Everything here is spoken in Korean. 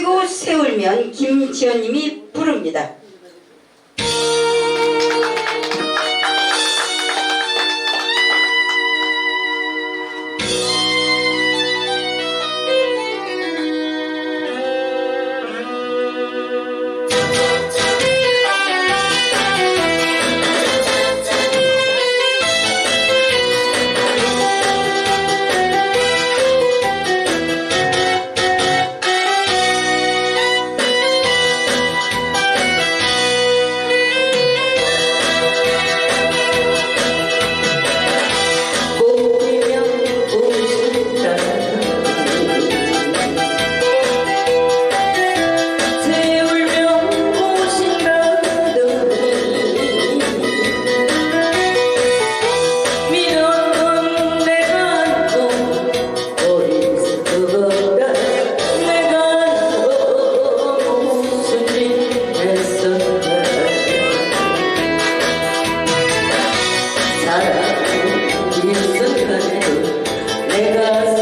펴고 세울면 김지연님이 부릅니다. Yes.